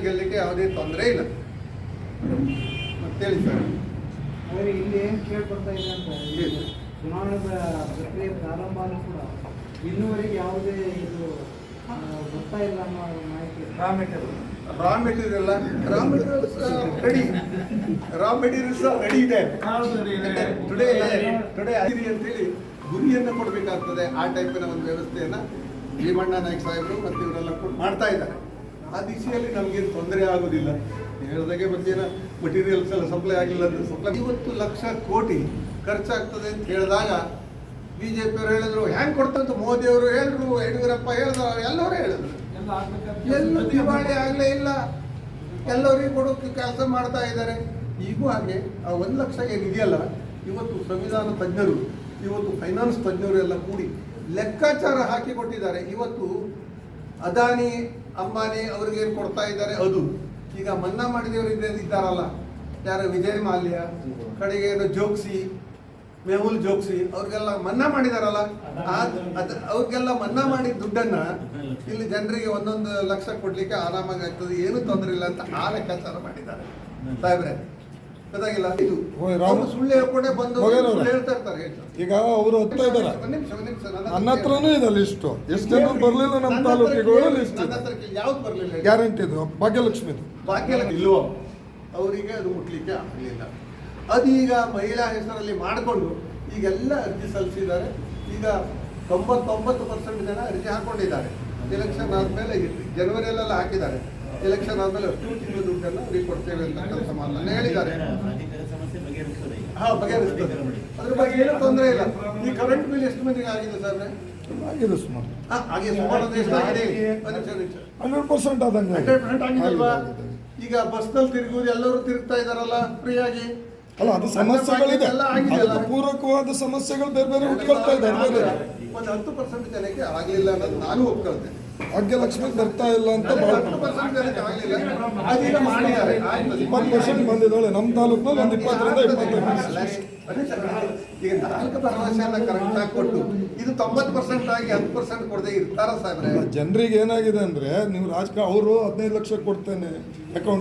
ಗೆಲ್ಲಲಿಕ್ಕೆ ಯಾವುದೇ ತೊಂದರೆ ಇಲ್ಲ. ಮತ್ತೇಳಿ ಸರ್. ಆದರೆ ಇಲ್ಲಿ ಏನು ಕೇಳ್ಕೊಡ್ತಾ ಇದೆ ಅಂತ? ಚುನಾವಣೆ ಪ್ರಕ್ರಿಯೆ ಪ್ರಾರಂಭ ಆದರೂ ಕೂಡ ಇನ್ನೂವರೆಗೆ ಯಾವುದೇ ಇದು ಬರ್ತಾ ಇಲ್ಲ ಅನ್ನೋ ಮಾಹಿತಿ. Raw material raw materials ready raw materials ready ಇದೆ. ಟುಡೇ ಟುಡೇ ಅಂತ ಹೇಳಿ ಗುರಿಯನ್ನು ಕೊಡಬೇಕಾಗ್ತದೆ ಆ ಟೈಪಿನ ಒಂದು ವ್ಯವಸ್ಥೆಯನ್ನ. ಭೀಮಣ್ಣ ನಾಯ್ಕ ಸಾಹೇಬರು ಮತ್ತು ಇವರೆಲ್ಲ ಕೂಡ ಮಾಡ್ತಾ ಇದ್ದಾರೆ. ಆ ದಿಶೆಯಲ್ಲಿ ನಮಗೇನು ತೊಂದರೆ ಆಗೋದಿಲ್ಲ. ಹೇಳಿದಾಗೆ ಮತ್ತೇನ ಮಟೀರಿಯಲ್ಸ್ ಎಲ್ಲ ಸಪ್ಲೈ ಆಗಿಲ್ಲ ಅಂದ್ರೆ ಸಪ್ಲೈ ಐವತ್ತು ಲಕ್ಷ ಕೋಟಿ ಖರ್ಚಾಗ್ತದೆ ಅಂತ ಹೇಳಿದಾಗ ಬಿ ಜೆ ಪಿಯವರು ಹೇಳಿದ್ರು ಹ್ಯಾಂಗ್ ಕೊಡ್ತಂತ ಮೋದಿ ಅವರು ಹೇಳಿದ್ರು ಯಡಿಯೂರಪ್ಪ ಹೇಳಿದ್ರು ಎಲ್ಲರೂ ಹೇಳಿದ್ರು. ಎಲ್ಲೂ ದಿವಾಳಿ ಆಗಲೇ ಇಲ್ಲ. ಎಲ್ಲರಿಗೂ ಕೊಡೋಕೆ ಕೆಲಸ ಮಾಡ್ತಾ ಇದ್ದಾರೆ. ಈಗೂ ಹಾಗೆ, ಆ ಒಂದು ಲಕ್ಷ ಏನಿದೆಯಲ್ಲ ಇವತ್ತು ಸಂವಿಧಾನ ತಜ್ಞರು, ಇವತ್ತು ಫೈನಾನ್ಸ್ ತಜ್ಞರು ಎಲ್ಲ ಕೂಡಿ ಲೆಕ್ಕಾಚಾರ ಹಾಕಿಕೊಟ್ಟಿದ್ದಾರೆ ಇವತ್ತು ಅದಾನಿ ಅಂಬಾನಿ ಅವ್ರಿಗೆ ಏನು ಕೊಡ್ತಾ ಇದ್ದಾರೆ? ಅದು. ಈಗ ಮನ್ನಾ ಮಾಡಿದವರು ಇದ್ದ- ಇದ್ದಾರಲ್ಲ. ಯಾರು ವಿಜಯ್ ಮಾಲ್ಯ, ಕಡೆಗೆ ಏನು ಜೋಕ್ಸಿ, ಮೆಹುಲ್ ಜೋಕ್ಸಿ, ಅವ್ರಿಗೆಲ್ಲ ಮನ್ನಾ ಮಾಡಿದಾರಲ್ಲ. ಅವ್ರಿಗೆಲ್ಲ ಮನ್ನಾ ಮಾಡಿದ ದುಡ್ಡನ್ನ ಇಲ್ಲಿ ಜನರಿಗೆ ಒಂದೊಂದು ಲಕ್ಷ ಕೊಡ್ಲಿಕ್ಕೆ ಆರಾಮಾಗಿ ಆಗ್ತದೆ. ಏನು ತೊಂದರೆ ಇಲ್ಲ ಅಂತ ಆ ಲೆಕ್ಕಾಚಾರ ಮಾಡಿದ್ದಾರೆ. ಸಾಹೇಬ್ರೆ ಗೊತ್ತಾಗಿಲ್ಲ? ಇದು ಅವರು ರಾಮ- ಸುಳ್ಳು ಹೇಳ್ಕೊಂಡೆ ಬಂದು. ಸುಳ್ಳು ಹೇಳ್ತಾ ಇರ್ತಾರೆ ಹೇಳ್ತಾರೆ. ಈಗ ಅವರು ಹೋಗ್ತಾ ನಿಮಿಷ, ನನ್ನ ಹತ್ರನೂ ಇದೆ ಲಿಸ್ಟು. ಎಷ್ಟು ಜನ ಬರಲಿಲ್ಲ ನಮ್ಮ ತಾಲೂಕಿಗೂ ತಾಲೂಕಿಗಳು ಲಿಸ್ಟ್ ಯಾವ್ದು ಬರಲಿಲ್ಲ ಗ್ಯಾರಂಟಿ ಇದು ಭಾಗ್ಯಲಕ್ಷ್ಮಿದು. ಭಾಗ್ಯಲಕ್ಷ್ಮಿ. ಇಲ್ವೋ ಅವರಿಗೆ ಅದು ಮುಟ್ಲಿಕ್ಕೆ ಆಗಲಿಲ್ಲ. ಅದೀಗ ಮಹಿಳಾ ಹೆಸರಲ್ಲಿ ಮಾಡಿಕೊಂಡು ಈಗೆಲ್ಲ ಅರ್ಜಿ ಸಲ್ಲಿಸಿದ್ದಾರೆ. ಈಗ ತೊಂಬತ್ತೊಂಬತ್ತು ಪರ್ಸೆಂಟ್ ಜನ ಅರ್ಜಿ ಹಾಕೊಂಡಿದ್ದಾರೆ. ಎಲೆಕ್ಷನ್ ಆದಮೇಲೆ ಜನವರಿಯಲ್ಲೆಲ್ಲ ಹಾಕಿದ್ದಾರೆ. ಎಲೆಕ್ಷನ್ ಆದಮೇಲೆ ಅಷ್ಟು ತಿಂಗಳ ದುಡ್ಡನ್ನು ಅವ್ರಿಗೆ ಕೊಡ್ತೇವೆ ಅಂತ ಕೆಲಸ ಮಾಡಲ್ಲ ಹೇಳಿದ್ದಾರೆ. ಬಗೆಹರಿಸ್ತದೆ ಈಗ. ಹಾ ಬಗೆಹರಿಸ್ತದೆ. ಅದ್ರ ಬಗ್ಗೆ ಏನು ತೊಂದರೆ ಇಲ್ಲ. ಈ ಕರೆಂಟ್ ಬಿಲ್ ಎಷ್ಟು ಮಂದಿಗೆ ಆಗಿದೆ ಸರ್? ಆಗಿದೆ ಸುಮಾರು. ಹಾಗೆ ಸುಮಾರು. ಹಂಡ್ರೆಡ್ ಪರ್ಸೆಂಟ್ ಆದಂಗೆ ಹಂಡ್ರೆಡ್ ಪರ್ಸೆಂಟ್ ಆಗಿದಲ್ವಾ? ಆಗಿದೆ, ಆಗಿದೆ. ಈಗ ಬಸ್ನಲ್ಲಿ ತಿರುಗುವುದು ಎಲ್ಲರೂ ತಿರುಗ್ತಾ ಇದಾರಲ್ಲ ಫ್ರೀಯಾಗಿ ಅಲ್ಲ ಅದು ಸಮಸ್ಯೆಗಳಿದೆ. ಪೂರಕವಾದ ಸಮಸ್ಯೆಗಳು ಬೇರೆ ಬೇರೆ ಹುಟ್ಕೊಳ್ತಾ ಇದ್ದಾರೆ ಒಂದು ಹತ್ತು ಪರ್ಸೆಂಟ್ ಜನಕ್ಕೆ ಆಗಲಿಲ್ಲ ಅನ್ನೋದು ನಾನು ಒಪ್ಕೊಳ್ತೇನೆ. ಭಾಗ್ಯಲಕ್ಷ್ಮಿ ಬರ್ತಾ ಇಲ್ಲ ಅಂತ. ಇಪ್ಪತ್ತು ಪರ್ಸೆಂಟ್ ಬಂದಿದ್ದಾಳೆ ನಮ್ಮ ತಾಲೂಕಿನಲ್ಲಿ ಒಂದು ಇಪ್ಪತ್ತರಿಂದ ಈಗ ಕೊಟ್ಟು ಇದು ತೊಂಬತ್ತು ಪರ್ಸೆಂಟ್ ಆಗಿ ಪರ್ಸೆಂಟ್ ಕೊಡದೆ ಇರ್ತಾರ ಸಾಹೇಬ್ರೆ ಜನರಿಗೆ ಏನಾಗಿದೆ ಅಂದ್ರೆ, ನೀವು ರಾಜಕಾರಣ ಅವರು ಹದಿನೈದು ಲಕ್ಷ ಕೊಡ್ತೇನೆ ಅಕೌಂಟ್